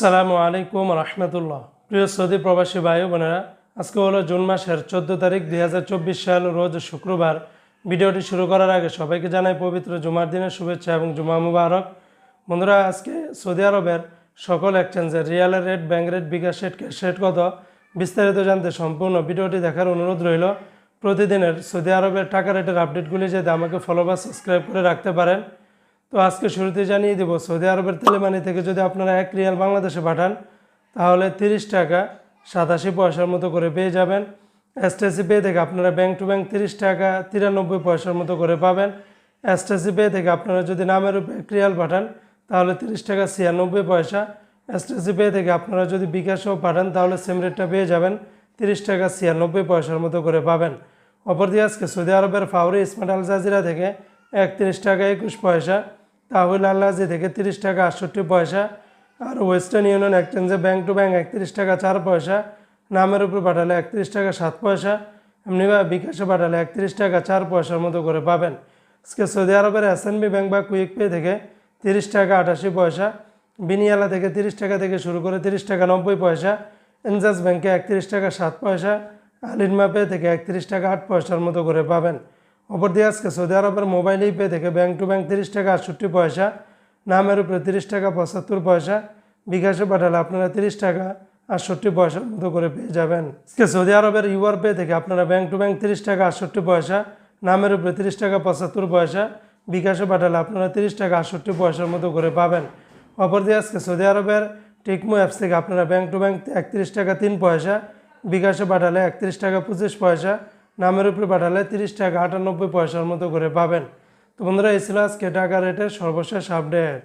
আসসালামু আলাইকুম রহমতুল্লাহ। প্রিয় সৌদি প্রবাসী ভাই বোনেরা, আজকে হলো জুন মাসের চোদ্দ তারিখ দুই হাজার চব্বিশ সাল, রোজ শুক্রবার। ভিডিওটি শুরু করার আগে সবাইকে জানাই পবিত্র জুমার দিনের শুভেচ্ছা এবং জুমা মুবারক। বন্ধুরা, আজকে সৌদি আরবের সকল এক্সচেঞ্জের রিয়ালের rate bank rate bKash rate cash rate কত বিস্তারিত জানতে সম্পূর্ণ ভিডিওটি দেখার অনুরোধ রইল। প্রতিদিনের সৌদি আরবের টাকা রেটের আপডেটগুলি যাতে আমাকে ফলো বা সাবস্ক্রাইব করে রাখতে পারেন। তো আজকে শুরুতে জানিয়ে দেব, সৌদি আরবের তেলেমানি থেকে যদি আপনারা এক রিয়াল বাংলাদেশে পাঠান, তাহলে তিরিশ টাকা সাতাশি পয়সার মতো করে পেয়ে যাবেন। এসটিসি পে থেকে আপনারা ব্যাংক টু ব্যাংক তিরিশ টাকা তিরানব্বই পয়সার মতো করে পাবেন। এসটিসি পে থেকে আপনারা যদি নামের উপর রিয়াল পাঠান, তাহলে তিরিশ টাকা ছিয়ানব্বই পয়সা। এসটিসি পে থেকে আপনারা যদি বিকাশও পাঠান, তাহলে সেম রেটটা পেয়ে যাবেন, তিরিশ টাকা ছিয়ানব্বই পয়সার মতো করে পাবেন। অপরদিকে আজকে সৌদি আরবের ফাউরি স্মার্ট আল জাজিরা থেকে একত্রিশ টাকা একুশ পয়সা তাহলে আল্লাজি থেকে তিরিশ টাকা আটষট্টি পয়সা আর ওয়েস্টার্ন ইউনিয়ন এক্সচেঞ্জে ব্যাঙ্ক টু ব্যাংক একত্রিশ টাকা চার পয়সা, নামের উপর পাঠালে একত্রিশ টাকা সাত পয়সা এমনিভাবে বিকাশে পাঠালে একত্রিশ টাকা চার পয়সার মতো করে পাবেন। আজকে সৌদি আরবের এসএনবি ব্যাংক বা কুইক পে থেকে তিরিশ টাকা আটাশি পয়সা, বিনিয়ালা থেকে তিরিশ টাকা থেকে শুরু করে তিরিশ টাকা নব্বই পয়সা এনজাস ব্যাঙ্কে একত্রিশ টাকা সাত পয়সা আলিনমা পে থেকে একত্রিশ টাকা আট পয়সার মতো করে পাবেন। অপরদিকে আজকে সৌদি আরবের মোবাইল পে থেকে ব্যাংক টু ব্যাংক তিরিশ টাকা আটষট্টি পয়সা, নামের উপরে তিরিশ টাকা পঁচাত্তর পয়সা, বিকাশে পাঠালে আপনারা তিরিশ টাকা আটষট্টি পয়সার মতো করে পেয়ে যাবেন। আজকে সৌদি আরবের ইউআর পে থেকে আপনারা ব্যাংক টু ব্যাংক তিরিশ টাকা আটষট্টি পয়সা, নামের উপরে তিরিশ টাকা পঁচাত্তর পয়সা, বিকাশে পাঠালে আপনারা তিরিশ টাকা আটষট্টি পয়সার মতো করে পাবেন। অপরদিকে আজকে সৌদি আরবের টেকমো অ্যাপস থেকে আপনারা ব্যাংক টু ব্যাংক একত্রিশ টাকা তিন পয়সা, বিকাশে পাঠালে একত্রিশ টাকা পঁচিশ পয়সা নামের উপরে পাঠালে তিরিশ টাকা আটানব্বই পয়সার মতো করে পাবেন। তো বন্ধুরা, এই ছিল আজকে টাকা রেটের সর্বশেষ আপডেট